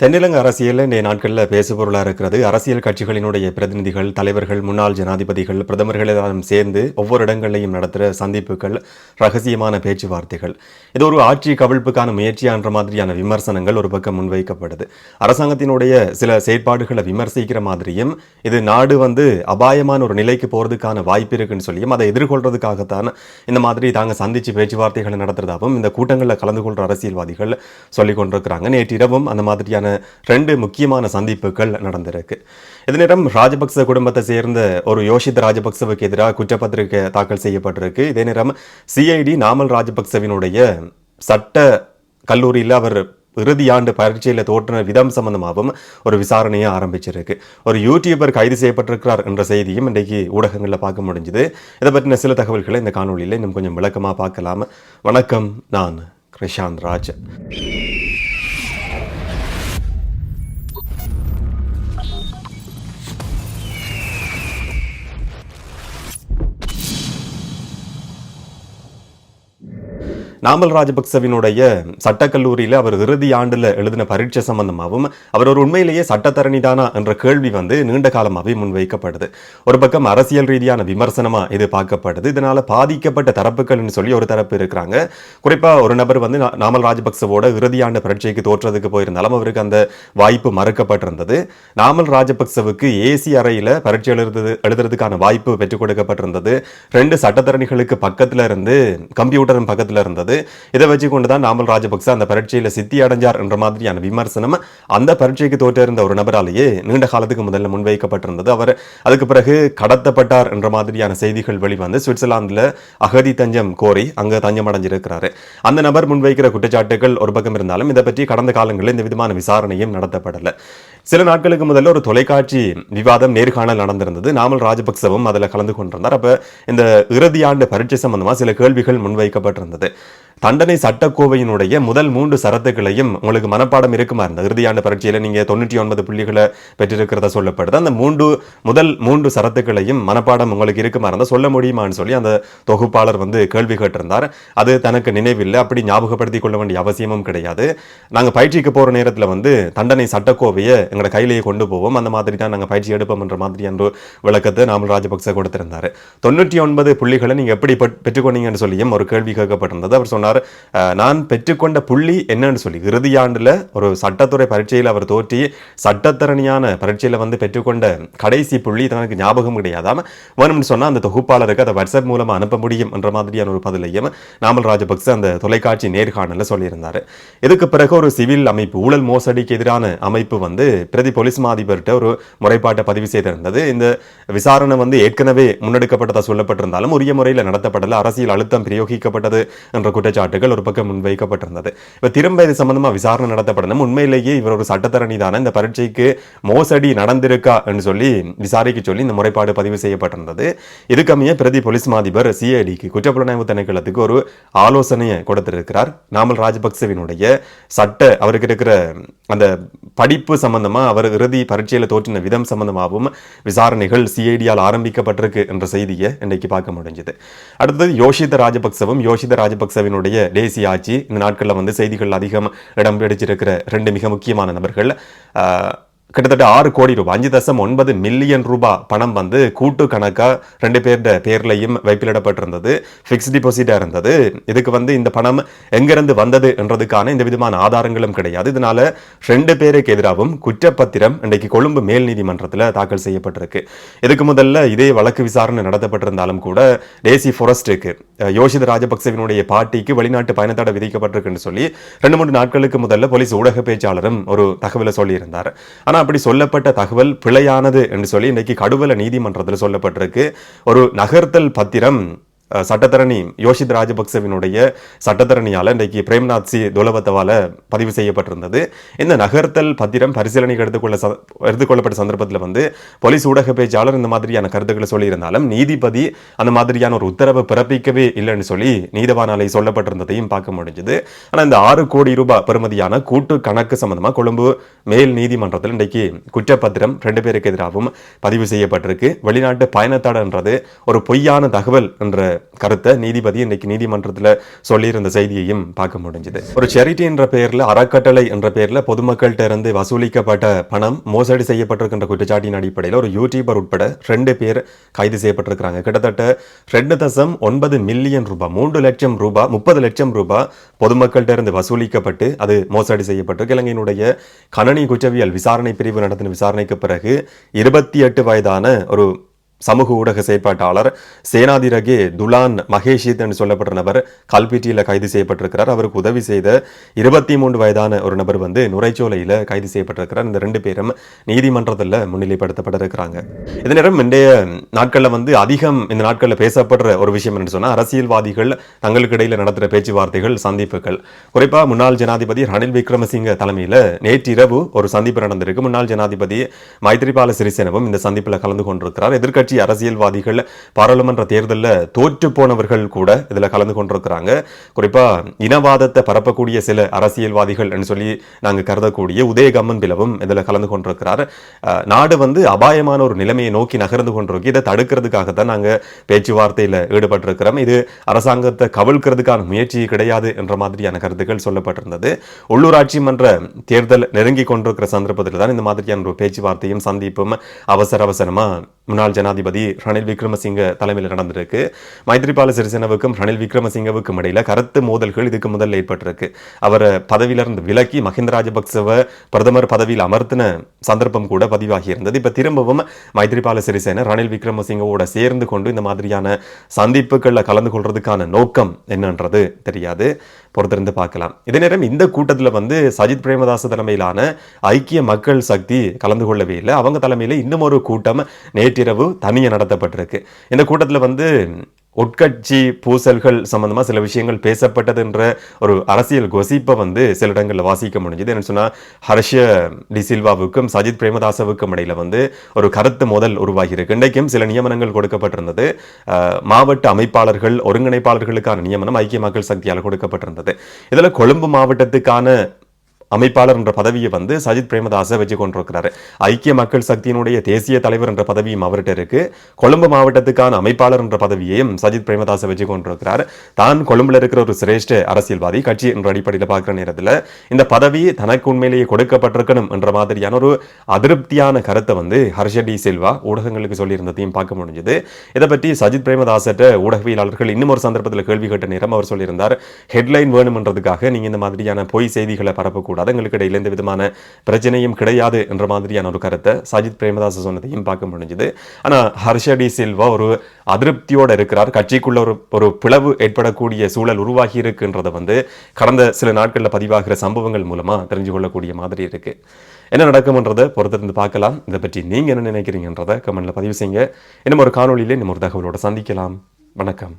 தென்னிலங்கை அரசியலில் இன்றைய நாட்களில் பேசுபொருளாக இருக்கிறது. அரசியல் கட்சிகளினுடைய பிரதிநிதிகள் தலைவர்கள் முன்னாள் ஜனாதிபதிகள் பிரதமர்கள் எல்லாம் சேர்ந்து ஒவ்வொரு இடங்களையும் நடத்துகிற சந்திப்புகள் ரகசியமான பேச்சுவார்த்தைகள். இது ஒரு ஆட்சி கவிழ்ப்புக்கான முயற்சியான்ற மாதிரியான விமர்சனங்கள் ஒரு பக்கம் முன்வைக்கப்படுது. அரசாங்கத்தினுடைய சில செயற்பாடுகளை விமர்சிக்கிற மாதிரியும் இது நாடு வந்து அபாயமான ஒரு நிலைக்கு போகிறதுக்கான வாய்ப்பு இருக்குன்னு சொல்லியும் அதை எதிர்கொள்றதுக்காகத்தான் இந்த மாதிரி தாங்க சந்தித்து பேச்சுவார்த்தைகளை நடத்துறதாகவும் இந்த கூட்டங்களில் கலந்து கொள்கிற அரசியல்வாதிகள் சொல்லிக் கொண்டிருக்கிறாங்க நேற்றிரவும் அந்த மாதிரியான ரெண்டு முக்கியமான சந்திப்புகள் நடந்திருக்கு. இது நேரம் ராஜபக்ச குடும்பத்தை சேர்ந்த ஒரு யோஷித் ராஜபக்சவுக்கு எதிராக குற்றப்பத்திரிகை தாக்கல் செய்யப்பட்டிருக்கு. இதே நேரம் சிஐடி நாமல் ராஜபக்சவினுடைய சட்ட கல்லூரியில் அவர் இறுதி ஆண்டு பரீட்சையில் தோற்றின விதம் சம்பந்தமாகவும் ஒரு விசாரணையை ஆரம்பிச்சிருக்கு. ஒரு யூடியூபர் கைது செய்யப்பட்டிருக்கிறார் என்ற செய்தியும் இன்றைக்கு ஊடகங்களில் பார்க்க முடிஞ்சுது. இதை பற்றின சில தகவல்களை இந்த காணொலியில் இன்னும் கொஞ்சம் விளக்கமாக பார்க்கலாம். வணக்கம் நான் கிருஷாந்த் ராஜ் நாமல் ராஜபக்சவினுடைய சட்டக்கல்லூரியில் அவர் இறுதி ஆண்டில் எழுதின பரீட்சை சம்பந்தமாகவும் அவர் ஒரு உண்மையிலேயே சட்டத்தரணி தானா என்ற கேள்வி வந்து நீண்ட காலமாகவே முன்வைக்கப்படுது. ஒரு பக்கம் அரசியல் ரீதியான விமர்சனமாக இது பார்க்கப்படுது. இதனால் பாதிக்கப்பட்ட தரப்புகள்னு சொல்லி ஒரு தரப்பு இருக்கிறாங்க. குறிப்பாக ஒரு நபர் வந்து நாமல் ராஜபக்சவோட இறுதி ஆண்டு பரீட்சைக்கு தோற்றதுக்கு போயிருந்தாலும் அவருக்கு அந்த வாய்ப்பு மறுக்கப்பட்டிருந்தது. நாமல் ராஜபக்சவுக்கு ஏசி அறையில் பரீட்சை எழுதுறது எழுதுறதுக்கான வாய்ப்பு பெற்றுக் கொடுக்கப்பட்டிருந்தது. ரெண்டு சட்டத்தரணிகளுக்கு பக்கத்தில் இருந்து கம்ப்யூட்டரும் பக்கத்தில் இருந்தது. இதை வச்சு கொண்டு தான் நாமல் ராஜபக்ச அந்த பரீட்சையில் சித்தி அடைஞ்சார் என்ற மாதிரியான விமர்சனம் அந்த பரீட்சைக்கு தோற்றிருந்த ஒரு நபராலேயே நீண்ட காலத்துக்கு முதல்ல முன்வைக்கப்பட்டிருந்தது. அவர் அதுக்கு பிறகு கடத்தப்பட்டார் என்ற மாதிரியான செய்திகள் வெளிவந்து சுவிட்சர்லாந்தில் அகதி தஞ்சம் கோரி அங்க தஞ்சம் அடைஞ்சிருக்கிறாரு அந்த நபர் முன்வைக்கிற குற்றச்சாட்டுகள் ஒரு பக்கம் இருந்தாலும் இதை பற்றி கடந்த காலங்களில் இந்த விதமான விசாரணையும் நடத்தப்படலை. சில நாட்களுக்கு முதல்ல ஒரு தொலைக்காட்சி விவாதம் நேர்காணல் நடந்திருந்தது. நாமல் ராஜபக்சவும் அதில் கலந்து கொண்டிருந்தார். அப்ப இந்த இறுதி ஆண்டு பரீட்சை சம்பந்தமாக சில கேள்விகள் முன்வைக்கப்பட்டிருந்தது. தண்டனை சட்டக்கோவையினுடைய முதல் மூன்று சரத்துக்களையும் உங்களுக்கு மனப்பாடம் இருக்குமா? இருந்தது இறுதியாண்டு பரீட்சையில் நீங்கள் தொண்ணூற்றி ஒன்பது புள்ளிகளை பெற்றிருக்கிறதா சொல்லப்படுது. அந்த மூன்று முதல் மூன்று சரத்துக்களையும் மனப்பாடம் உங்களுக்கு இருக்குமா? இருந்தால் சொல்ல முடியுமான்னு சொல்லி அந்த தொகுப்பாளர் வந்து கேள்வி கேட்டிருந்தார். அது தனக்கு நினைவில்லை. அப்படி ஞாபகப்படுத்திக் கொள்ள வேண்டிய அவசியமும் கிடையாது. நாங்கள் பயிற்சிக்கு போகிற நேரத்தில் வந்து தண்டனை சட்டக்கோவையை எங்களோட கையிலேயே கொண்டு போவோம். அந்த மாதிரி தான் நாங்கள் பயிற்சி எடுப்போம் என்ற என்று விளக்கத்தை நாமல் ராஜபக்ச கொடுத்திருந்தார். தொண்ணூற்றி ஒன்பது புள்ளிகளை நீங்கள் எப்படி பெற்- பெற்றுக்கொண்டீங்கன்னு சொல்லியும் ஒரு கேள்வி கேட்கப்பட்டிருந்தது. அவர் சொன்னார் சொன்னார். நான் பெற்றுக்கொண்ட புள்ளி என்னன்னு சொல்லி இறுதியாண்டில் ஒரு சட்டத்துறை பரீட்சையில் அவர் தோற்றி சட்டத்திறனியான பரீட்சையில் வந்து பெற்றுக்கொண்ட கடைசி புள்ளி தனக்கு ஞாபகம் கிடையாதாம வேணும்னு சொன்னால் அந்த தொகுப்பாளருக்கு அதை வாட்ஸ்அப் மூலமாக அனுப்ப முடியும் என்ற மாதிரியான ஒரு பதிலையும் நாமல் ராஜபக்ச அந்த தொலைக்காட்சி நேர்காணலில் சொல்லியிருந்தார். இதுக்கு பிறகு ஒரு சிவில் அமைப்பு ஊழல் மோசடிக்கு எதிரான அமைப்பு வந்து பிரதி போலீஸ் மாதிபர்கிட்ட ஒரு முறைப்பாட்டை பதிவு செய்திருந்தது. இந்த விசாரணை வந்து ஏற்கனவே முன்னெடுக்கப்பட்டதாக சொல்லப்பட்டிருந்தாலும் உரிய முறையில் நடத்தப்படல அரசியல் அழுத்தம் பிரயோகிக்கப்பட்டது என்ற குற்றச்சாட்டு குற்றச்சாட்டுகள் ஒரு பக்கம் முன்வைக்கப்பட்டிருந்தது. இப்போ திரும்ப இது சம்பந்தமா விசாரணை நடத்தப்படணும். உண்மையிலேயே இவர் ஒரு சட்டத்தரணி தானே. இந்த பரீட்சைக்கு மோசடி நடந்திருக்கா என்று சொல்லி விசாரிக்க சொல்லி இந்த முறைப்பாடு பதிவு செய்யப்பட்டிருந்தது. இதுக்கமைய பிரதி போலீஸ் மாதிபர் சிஐடிக்கு குற்றப்புலனாய்வு திணைக்களத்துக்கு ஒரு ஆலோசனையை கொடுத்திருக்கிறார். நாமல் ராஜபக்சவினுடைய சட்ட அவருக்கு இருக்கிற அந்த படிப்பு சம்பந்தமா அவர் இறுதி பரீட்சையில் தோற்றின விதம் சம்பந்தமாகவும் விசாரணைகள் சிஐடியால் ஆரம்பிக்கப்பட்டிருக்கு என்ற செய்தியை இன்றைக்கு பார்க்க முடிஞ்சது. அடுத்தது யோஷித ராஜபக்சவும் யோஷித ராஜபக்சவினுடைய தேசிய ஆட்சி இந்த நாட்களில் வந்து செய்திகள் அதிகம் இடம் பிடிச்சிருக்கிற ரெண்டு மிக முக்கியமான நபர்கள் ஆஹ், கிட்டத்தட்ட ஆறு கோடி ரூபாய் அஞ்சு தசம் ஒன்பது மில்லியன் ரூபாய் பணம் வந்து கூட்டு கணக்கா ரெண்டு பேருடைய பேர்லையும் வைப்பிலிடப்பட்டிருந்தது ஃபிக்ஸ்ட் டிபாசிட்டாக இருந்தது. இதுக்கு வந்து இந்த பணம் எங்கிருந்து வந்தது என்றதுக்கான இந்த விதமான ஆதாரங்களும் கிடையாது. இதனால ரெண்டு பேருக்கு எதிராகவும் குற்றப்பத்திரம் இன்றைக்கு கொழும்பு மேல் நீதிமன்றத்தில் தாக்கல் செய்யப்பட்டிருக்கு. இதுக்கு முதல்ல இதே வழக்கு விசாரணை நடத்தப்பட்டிருந்தாலும் கூட தேசி ஃபாரஸ்ட்டுக்கு யோசித ராஜபக்சவினுடைய பாட்டிக்கு வெளிநாட்டு பயணத்தடை விதிக்கப்பட்டிருக்குன்னு சொல்லி ரெண்டு மூன்று நாட்களுக்கு முதல்ல போலீஸ் ஊடக பேச்சாளரும் ஒரு தகவலை சொல்லியிருந்தார். ஆனால் அப்படி சொல்லப்பட்ட தகவல் பிழையானது என்று சொல்லி இன்னைக்கு கடுவல நீதிமன்றத்தில் சொல்லப்பட்டிருக்கு. ஒரு நகர்த்தல் பத்திரம் சட்டத்தரணி யோஷித் ராஜபக்சவினுடைய சட்டத்தரணியால் இன்றைக்கு பிரேம்நாத் சி துலபத்தவால பதிவு செய்யப்பட்டிருந்தது. இந்த நகர்த்தல் பத்திரம் பரிசீலனைக்கு எடுத்துக்கொள்ள ச- எடுத்துக்கொள்ளப்பட்ட சந்தர்ப்பத்தில் வந்து போலீஸ் ஊடக பேச்சாளர் இந்த மாதிரியான கருத்துக்களை சொல்லியிருந்தாலும் நீதிபதி அந்த மாதிரியான ஒரு உத்தரவை பிறப்பிக்கவே இல்லைன்னு சொல்லி நீதவானாலை சொல்லப்பட்டிருந்ததையும் பார்க்க முடிஞ்சது. ஆனால் இந்த ஆறு கோடி ரூபாய் பெறுமதியான கூட்டு கணக்கு சம்பந்தமாக கொழும்பு மேல் நீதிமன்றத்தில் இன்றைக்கு குற்றப்பத்திரம் ரெண்டு பேருக்கு எதிராகவும் பதிவு செய்யப்பட்டிருக்கு. வெளிநாட்டு பயணத்தடைன்றது ஒரு பொய்யான தகவல் என்ற கருத்தை நீதிபதி இன்னைக்கு நீதிமன்றத்தில் சொல்லியிருந்த செய்தியையும் பார்க்க முடிஞ்சது. ஒரு சேரிட்டி என்ற பெயரில் அறக்கட்டளை என்ற பெயரில் பொதுமக்கள்கிட்ட இருந்து வசூலிக்கப்பட்ட பணம் மோசடி செய்யப்பட்டிருக்கின்ற குற்றச்சாட்டின் அடிப்படையில் ஒரு யூடியூபர் உட்பட ரெண்டு பேர் கைது செய்யப்பட்டிருக்கிறாங்க. கிட்டத்தட்ட ரெண்டு தசம் ஒன்பது மில்லியன் ரூபாய் மூன்று லட்சம் ரூபாய் முப்பது லட்சம் ரூபாய் பொதுமக்கள்கிட்ட இருந்து வசூலிக்கப்பட்டு அது மோசடி செய்யப்பட்டு இலங்கையினுடைய கணனி குற்றவியல் விசாரணை பிரிவு நடத்தின விசாரணைக்கு பிறகு இருபத்தி எட்டு வயதான ஒரு சமூக ஊடக செயற்பாட்டாளர் சேனாதிரகே துலான் மகேஷித் என்று சொல்லப்பட்ட நபர் கல்பிட்டியில் கைது செய்யப்பட்டிருக்கிறார். அவருக்கு உதவி செய்த இருபத்தி மூன்று வயதான ஒரு நபர் வந்து நுரைச்சோலையில் கைது செய்யப்பட்டிருக்கிறார். இந்த ரெண்டு பேரும் நீதிமன்றத்தில் முன்னிலைப்படுத்தப்பட்டிருக்கிறாங்க. இதே நேரம் இன்றைய நாட்களில் வந்து அதிகம் இந்த நாட்களில் பேசப்படுற ஒரு விஷயம் என்று சொன்னால் அரசியல்வாதிகள் தங்களுக்கு இடையில் நடத்துகிற பேச்சுவார்த்தைகள் சந்திப்புகள். குறிப்பாக முன்னாள் ஜனாதிபதி ரணில் விக்ரமசிங்க தலைமையில் நேற்றிரவு ஒரு சந்திப்பு நடந்திருக்கு. முன்னாள் ஜனாதிபதி மைத்ரிபால சிறிசேனவும் இந்த சந்திப்பில் கலந்து கொண்டிருக்கிறார். எதிர்கட்சி அரசியல்வாதிகள் பாராளுமன்ற தேர்தலில் தோற்று போனவர்கள் கூட இதில் கலந்து கொண்டிருக்கிறாங்க. குறிப்பா இனவாதத்தை பரப்பக்கூடிய சில அரசியல்வாதிகள் என்று சொல்லி நாங்கள் கருதக்கூடிய உதயகம்மன் பிளவும் இதில் கலந்து கொண்டிருக்கிறார். நாடு வந்து அபாயமான ஒரு நிலைமையை நோக்கி நகர்ந்து கொண்டிருக்கு. இதை தடுக்கிறதுக்காக தான் நாங்கள் பேச்சுவார்த்தையில் ஈடுபட்டிருக்கிறோம். இது அரசாங்கத்தை கவிழ்க்கிறதுக்கான முயற்சி கிடையாது என்ற மாதிரியான கருத்துக்கள் சொல்லப்பட்டிருந்தது. உள்ளூராட்சி மன்ற தேர்தல் நெருங்கி கொண்டிருக்கிற சந்தர்ப்பத்தில் தான் இந்த மாதிரியான ஒரு பேச்சுவார்த்தையும் சந்திப்பும் அவசர அவசரமா முன்னாள் ஜனாதிபதி ரணில் விக்ரமசிங்க தலைமையில் நடந்திருக்கு. மைத்ரிபால சிறிசேனவுக்கும் ரணில் விக்ரமசிங்கவுக்கும் இடையில கருத்து மோதல்கள் இதுக்கு முதல்ல ஏற்பட்டிருக்கு. அவரை பதவியிலிருந்து விலக்கி மஹிந்த ராஜபக்சவை பிரதமர் பதவியில் அமர்த்தின சந்தர்ப்பம் கூட பதிவாகி இருந்தது. இப்போ திரும்பவும் மைத்ரிபால சிறிசேன ரணில் விக்ரமசிங்கவோட சேர்ந்து கொண்டு இந்த மாதிரியான சந்திப்புகளில் கலந்து கொள்றதுக்கான நோக்கம் என்னன்றது தெரியாது. பொறுத்திருந்து பார்க்கலாம். இதே நேரம் இந்த கூட்டத்தில் வந்து சஜித் பிரேமதாச தலைமையிலான ஐக்கிய மக்கள் சக்தி கலந்து கொள்ளவே இல்லை. அவங்க தலைமையில் இன்னும் ஒரு கூட்டம் நேற்று நேற்றிரவு தனியாக நடத்தப்பட்டிருக்கு. இந்த கூட்டத்தில் வந்து உட்கட்சி பூசல்கள் சம்பந்தமா சில விஷயங்கள் பேசப்பட்டதுன்ற ஒரு அரசியல் கொசிப்பை வந்து சில இடங்களில் வாசிக்க முடிஞ்சது. என்ன சொன்னா ஹர்ஷ டி சில்வாவுக்கும் சஜித் பிரேமதாசவுக்கும் இடையில் வந்து ஒரு கருத்து மோதல் உருவாகியிருக்கு. இன்றைக்கும் சில நியமனங்கள் கொடுக்கப்பட்டிருந்தது. மாவட்ட அமைப்பாளர்கள் ஒருங்கிணைப்பாளர்களுக்கான நியமனம் ஐக்கிய மக்கள் சக்தியால் கொடுக்கப்பட்டிருந்தது. இதில் கொழும்பு மாவட்டத்துக்கான அமைப்பாளர் என்ற பதவியை வந்து சஜித் பிரேமதாச வச்சு கொண்டிருக்கிறாரு. ஐக்கிய மக்கள் சக்தியினுடைய தேசிய தலைவர் என்ற பதவியும் அவர்கிட்ட இருக்கு. கொழும்பு மாவட்டத்துக்கான அமைப்பாளர் என்ற பதவியையும் சஜித் பிரேமதாச வச்சு கொண்டிருக்கிறார். தான் கொழும்புல இருக்கிற ஒரு சிரேஷ்ட அரசியல்வாதி கட்சி என்ற அடிப்படையில் பார்க்குற நேரத்தில் இந்த பதவி தனக்கு உண்மையிலேயே கொடுக்கப்பட்டிருக்கணும் என்ற மாதிரியான ஒரு அதிருப்தியான கருத்தை வந்து ஹர்ஷ டி சில்வா ஊடகங்களுக்கு சொல்லியிருந்ததையும் பார்க்க முடிஞ்சது. இதை பற்றி சஜித் பிரேமதாசட்ட ஊடகவியலாளர்கள் இன்னும் ஒரு சந்தர்ப்பத்தில் கேள்வி கேட்ட நேரம் அவர் சொல்லியிருந்தார். ஹெட்லைன் வேணும்ன்றதுக்காக நீங்க இந்த மாதிரியான பொய் செய்திகளை பரப்பக்கூடாது. எங்களுக்கு இடையில எந்த விதமான பிரச்சனையும் கிடையாது என்ற மாதிரியான ஒரு கருத்தை சஜித் பிரேமதாஸ் சொன்னதையும் பார்க்க முடிஞ்சது. ஆனால் ஹர்ஷ டி சில்வா ஒரு அதிருப்தியோடு இருக்கிறார். கட்சிக்குள்ள ஒரு ஒரு பிளவு ஏற்படக்கூடிய சூழல் உருவாகி இருக்குன்றதை வந்து கடந்த சில நாட்களில் பதிவாகிற சம்பவங்கள் மூலமாக தெரிஞ்சு கொள்ளக்கூடிய மாதிரி இருக்கு. என்ன நடக்கும்ன்றதை பொறுத்திருந்து பார்க்கலாம். இதை பற்றி நீங்கள் என்ன நினைக்கிறீங்கன்றதை கமெண்ட்டில் பதிவு செய்யுங்க. இன்னும் ஒரு காணொலியில் இன்னும் ஒரு தகவலோடு சந்திக்கலாம். வணக்கம்.